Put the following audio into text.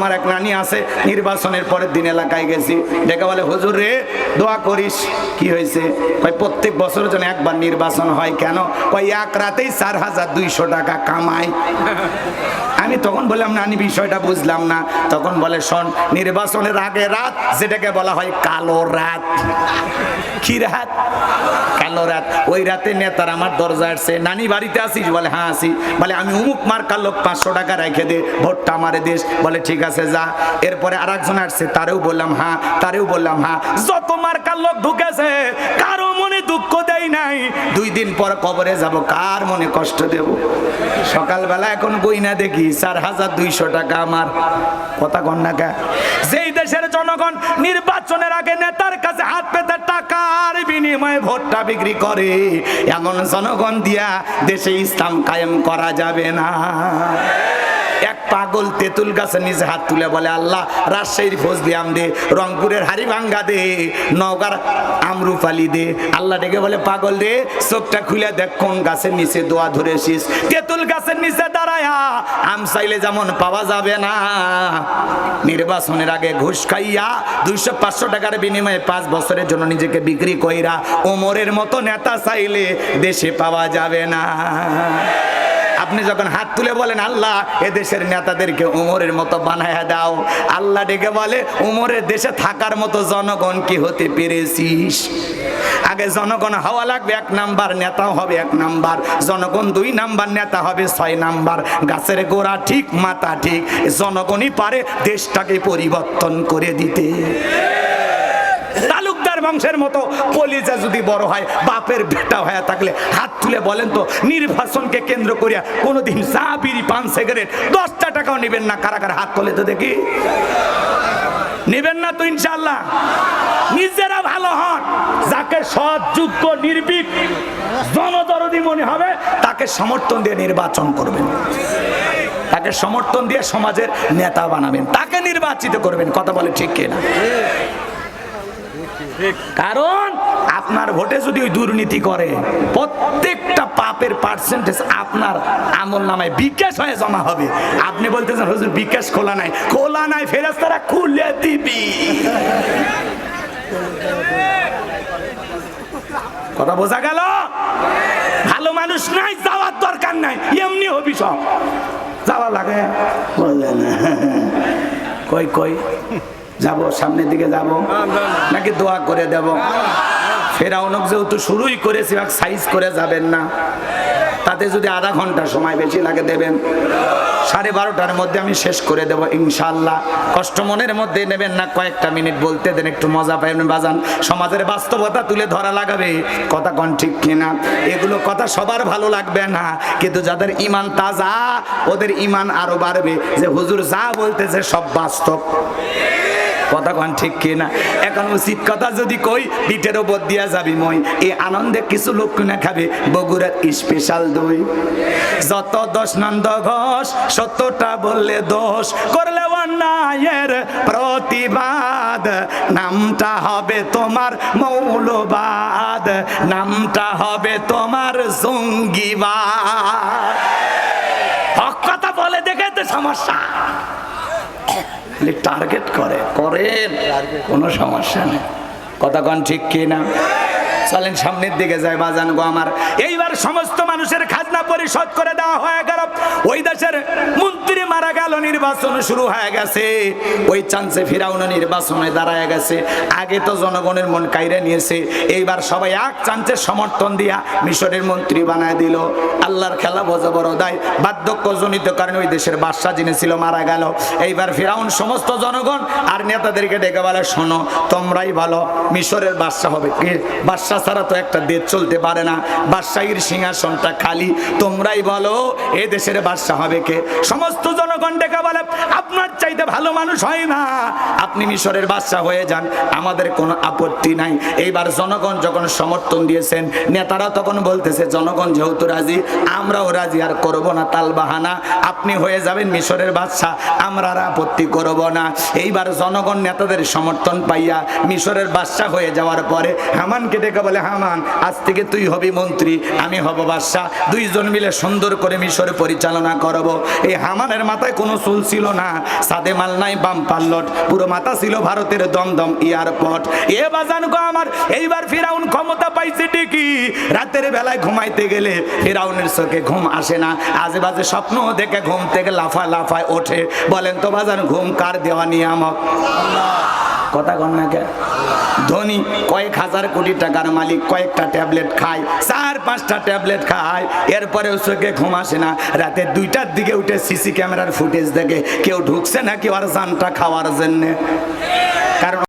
আমার এক নানি আছে, নির্বাচনের পরের দিন এলাকায় গেছি। ডেকে বলে, হুজুর রে, দোয়া করিস। কি হয়েছে? কয়, প্রত্যেক বছর যেন একবার নির্বাচন হয়, কেন? কয়, এক রাতেই চার হাজার দুইশো টাকা কামাই। আমি তখন বললাম, নানি, বিষয়টা বুঝলাম না। তখন বলে, শোন, নির্বাচনের আগে রাত, যেটাকে বলা হয় কালো রাত। কি রাত? কালো রাত। ওই রাতে নেতার আমার দরজা আসছে, নানি, বাড়িতে আসিস বলে হ্যাঁ আসি বলে, আমি উমুক মার্কার লোক পাঁচশো টাকা রেখে দে, ভোটটা আমারে দেশ বলে, ঠিক আছে। যা এরপরে আর একজন আসছে, তারেও বললাম হ্যাঁ। তারেও বললাম হ্যাঁ। যত মার্কার লোক ঢুকেছে, কারও মনে দুঃখ দেয় নাই। দুই দিন পর কবরে যাব, কার মনে কষ্ট দেব? সকালবেলা এখন বই না দেখি, চার হাজার দুইশো টাকা আমার। কথা কন্যাকা যেই দেশের জনগণ নির্বাচনের আগে নেতার কাছে হাত পেতে টাকার বিনিময়ে ভোটটা বিক্রি করে, এমন জনগণ দিয়া দেশে ইসলাম কায়েম করা যাবে না। পাগল তেঁতুল গাছের নিচে হাত তুলে বলে, আল্লাহ, রাজশাহীর ফজলি আম দে, রংপুরের হারিভাঙ্গা দে, নওগার আমরুপালি দে। আল্লাহ ডেকে বলে, পাগল দে চোখটা খুলে দেখ কোন গাছের নিচে দোয়া ধরেছিস। তেঁতুল গাছের নিচে দাঁড়ায়া, আম চাইলে যেমন পাওয়া যাবে না। নির্বাচনের আগে ঘুষ খাইয়া দুইশো পাঁচশো টাকার বিনিময়ে পাঁচ বছরের জন্য নিজেকে বিক্রি কইরা ওমরের মতো নেতা চাইলে দেশে পাওয়া যাবে না। আপনি যখন হাত তুলে বলেন, আল্লাহ এ দেশের নেতাদেরকে উমরের মতো বানায়া দাও। আল্লাহ ডেকে বলে উমরের দেশে থাকার মতো জনগণ কি হতে পেরেছিস? আগে জনগণ হওয়া লাগবে, এক নাম্বার নেতাও হবে এক নাম্বার। জনগণ দুই নাম্বার নেতা হবে ছয় নাম্বার। গাছের গোড়া ঠিক, মাথা ঠিক। জনগণই পারে দেশটাকে পরিবর্তন করে দিতে। বংশের মতো, কলিজা যদি বড় হয়, বাপের বেটা হয়ে থাকলে হাত তুলে বলেন তো নির্বাচনকে কেন্দ্র করিয়া কোনোদিন চা, বিড়ি, পান, সিগারেট দশটা টাকাও নেবেন না, কারা কারা হাত তোলে তো দেখি। নেবেন না তো ইনশাল্লাহ নিজেরা ভালো হন, যাকে সৎ, যোগ্য, নির্ভীক, জনদরদি মনে হবে, তাকে সমর্থন দিয়ে নির্বাচন করবেন। তাকে সমর্থন দিয়ে সমাজের নেতা বানাবেন, তাকে নির্বাচিত করবেন, কথা বলে ঠিক কিনা? কারণ আপনার ভোটে যদি ওই দুর্নীতি করে, প্রত্যেকটা পাপের পার্সেন্টেজ আপনার আমল নামায় বিকাশ হয়ে জমা হবে। আপনি বলতেছেন, হুজুর, বিকাশ খোলা নাই। খোলা নাই ফেরেস্তারা খুলে দিবি। কথা বোঝা গেল? ভালো মানুষ নাই, যাওয়ার দরকার নাই, এমনি হবি সব। যাওয়া লাগে? কই কই? যাব, সামনের দিকে যাব, নাকি দোয়া করে দেব? ফেরাউনক যেহেতু শুরুই করেছি সাইজ করে যাবেন না। তাতে যদি আধা ঘণ্টা সময় বেশি লাগে দেবেন। সাড়ে বারোটার মধ্যে আমি শেষ করে দেব ইনশাল্লাহ কষ্ট মনের মধ্যে নেবেন না, কয়েকটা মিনিট বলতে দেন, একটু মজা পাবেন বাজান। সমাজের বাস্তবতা তুলে ধরা লাগাবে, কথা কন ঠিক কিনা? এগুলো কথা সবার ভালো লাগবে না, কিন্তু যাদের ইমান তাজা, ওদের ইমান আরও বাড়বে। যে হুজুর যা বলতেছে সব বাস্তব। কথা কন ঠিক কিনা? এখন উচিত কথা যদি কই, পিঠের ওপর দিয়া যাবি মই। এই আনন্দে কিছু লোক কিনা খাবে, বগুড়ার স্পেশাল দই। যত দশ নন্দ ঘোষ, সত্যটা বললে দোষ। করলে অন্যায়ের প্রতিবাদ, নামটা হবে তোমার মৌলবাদ। নামটা হবে তোমার জঙ্গিবাদ। হক কথা বলে দেখে তো সমস্যা। টার্গেট করে করেন কোনো সমস্যা নেই। কথা কন ঠিক কি না চলেন সামনের দিকে যায়, বাজান গো আমার। এইবার সমস্ত মানুষের খাজনা পরিশোধ করে দেওয়া হয়ে গেল। ওই দেশের মন্ত্রী মারা গেল, নির্বাচন শুরু হয়ে গেছে। ওই চান্সে ফিরাউন নির্বাচনে দাঁড়ায় গেছে। আগে তো জনগণের মন কাইরে নিয়েছে। এইবার সবাই এক চান্সের সমর্থন দিয়া মিশরের মন্ত্রী বানায় দিল। আল্লাহর খেলা বোঝা বড় দায়। বার্ধক্যজনিত কারণে ওই দেশের বাদশা যিনি ছিল, মারা গেল। এইবার ফিরাউন সমস্ত জনগণ আর নেতাদেরকে ডেকে বলে, শোনো, তোমরাই ভালো মিশরের বাদশা হবে কি? বাদশাহ ছাড়া তো একটা দেশ চলতে পারে না। বাদশাহীর সিংহাসনটা খালি। তোমরাই বলো, এ দেশের বাদশাহ হবে কে? সমস্ত জনগণ ডেকে বলে, আপনার চাইতে ভালো মানুষ হয় না। আপনি মিশরের বাদশাহ হয়ে যান, আমাদের কোনো আপত্তি নাই। এইবার জনগণ যখন সমর্থন দিয়েছেন, নেতারা তখন বলতেছে, জনগণ যেহেতু রাজি, আমরাও রাজি, আর করব না তাল বাহানা। আপনি হয়ে যাবেন মিশরের বাদশাহ, আমরা আর আপত্তি করব না। এইবার জনগণ নেতাদের সমর্থন পাইয়া মিশরের বাদশাহ হয়ে যাওয়ার পরে হামানকে ডেকে বলে হামান আজ থেকে তুই হবি মন্ত্রী, আমি হব বাদশাহ। দুইজন মিলে সুন্দর করে মিশরে পরিচালনা করব। এই হামানের মাথায় কোনো চুল ছিল না। সাদে মাল নাই, বাম পাল্লট পুরো মাথা ছিল ভারতের দমদম এয়ারপোর্ট। এ বাজান গো আমার, এইবার ফিরাউন ক্ষমতা পাইছে ঠিকই। রাতের বেলায় ঘুমাইতে গেলে ফিরাউনের চোখে ঘুম আসে না। আজে বাজে স্বপ্ন দেখে ঘুম থেকে লাফা লাফায় ওঠে। বলেন তো বাজান, ঘুম কার দেওয়া নিয়ামক কথা কন না কে ধনী কয়েক হাজার কোটি টাকার মালিক কয়েকটা ট্যাবলেট খায়, চার, পাঁচটা ট্যাবলেট খায় এরপরে চোখে ঘুম আসে না। রাতে দুইটার দিকে উঠে সিসি ক্যামেরার ফুটেজ দেখে কেউ ঢুকছে না কেউ আর জানটা খাওয়ার জন্যে? কারণ